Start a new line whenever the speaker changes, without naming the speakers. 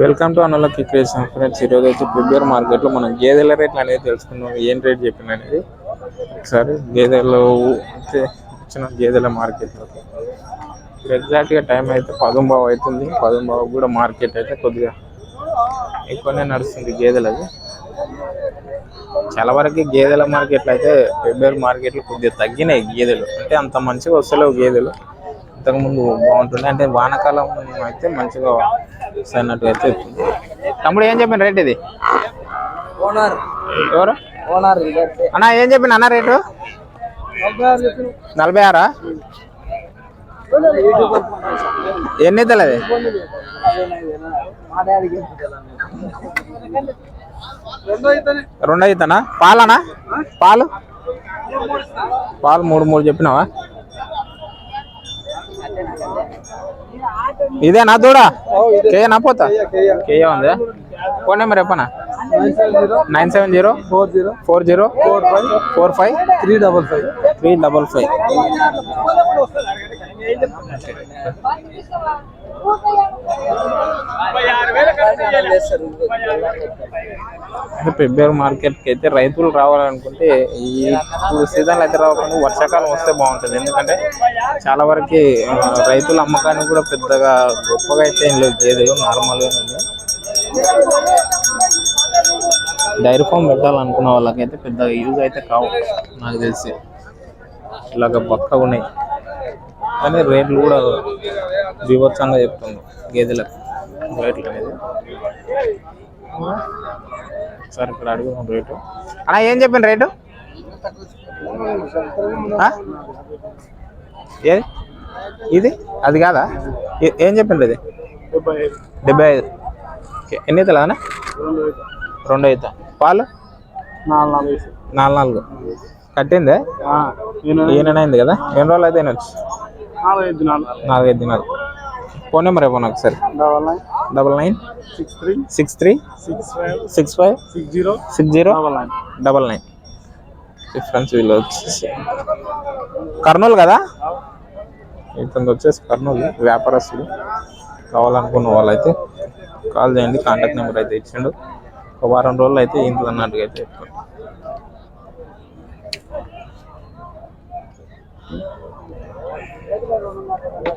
Welcome to అనలకి creation friends ఈరోజు వచ్చి ప్రిపేర్ మార్కెట్లో మనం గేదెల రేట్లు అనేది తెలుసుకుందాం. ఏం రేట్ చెప్పింది అనేది? ఒకసారి గేదెలు అయితే వచ్చిన గేదెల మార్కెట్లో ఎగ్జాక్ట్గా టైం అయితే పదొంబావు అవుతుంది. పదొంబావు కూడా మార్కెట్ అయితే కొద్దిగా ఎక్కువనే నడుస్తుంది గేదెలది. చాలా వరకు గేదెల మార్కెట్లో అయితే ఫిబ్రవరి మార్కెట్లు కొద్దిగా తగ్గినాయి గేదెలు. అంటే అంత మంచిగా వస్తలేవు గేదెలు. ఇంతకుముందు బాగుంటుండే అంటే వానాకాలం అయితే మంచిగా అన్నట్టు అయితే. తమ్ముడు ఏం చెప్పిన రేట్ ఇది?
ఓనర్.
ఎవరు?
ఓనర్
అన్న ఏం చెప్పిన అన్న రేటు? నలభై ఆరా ఎన్ని అది? రెండు అవుతానా పాలనా? పాలు? పాలు మూడు మూడు చెప్పినావా? ఇదేనా దూడా? కేయనా పోతా? కేయ ఉందా? ఫోన్ నెంబర్ చెప్పనా? Nine seven zero?
Four zero.
Four zero?
Four five.
Four five?
Three double five.
Three double five. ఫిబ్రవరి మార్కెట్కి అయితే రైతులు రావాలనుకుంటే ఈ ఇప్పుడు సీజన్లో అయితే రాకుండా వర్షాకాలం వస్తే బాగుంటుంది. ఎందుకంటే చాలా వరకు రైతుల అమ్మకానికి కూడా పెద్దగా గొప్పగా అయితే ఏం లేదు. గేదెలు నార్మల్గానే ఉంది. డైరీ ఫామ్ పెట్టాలనుకున్న వాళ్ళకైతే పెద్దగా యూజ్ అయితే కావు నాకు తెలిసి. ఇలాగ బక్కగా ఉన్నాయి. కానీ రేట్లు కూడా బీభత్సంగా చెప్తుంది గేదెలకు. రేట్లు అనేది. సరే ఇక్కడ అడుగుదాం రేటు. అన్న ఏం చెప్పిన రేటు? ఏది? ఇది? అది కాదా? ఏ- చెప్పిండ్రు ఇది? డెబ్బై ఐదు. ఎన్ని అవుతుంది అన్న? రెండు అవుతా పాలు?
నాలుగు నాలుగు.
నాలుగు నాలుగు. కట్టిందే? ఈయనైంది కదా? ఎన్ని రోజులు అయితే వచ్చి?
నాలుగు ఐదు నాలుగు
నాలుగైదు దినాలు. ఫోన్ నెంబర్ ఇవ్వను ఒకసారి.
Double nine.
Double nine.
Six three.
Six three.
Six five.
Six five.
Six zero.
Six zero.
Double nine.
Double nine. Difference వీళ్ళు వచ్చేసి. కర్నూలు కదా? ఇతను వచ్చేసి కర్నూలు వ్యాపారస్తులు. కావాలనుకున్న వాళ్ళైతే కాల్ చేయండి కాంటాక్ట్ నెంబర్ అయితే ఇచ్చిండు. ఒక వారం రోజులు అయితే ఇంట్లో అన్నట్టుగా అయితే చెప్తాను Ne kadar onunla beraber?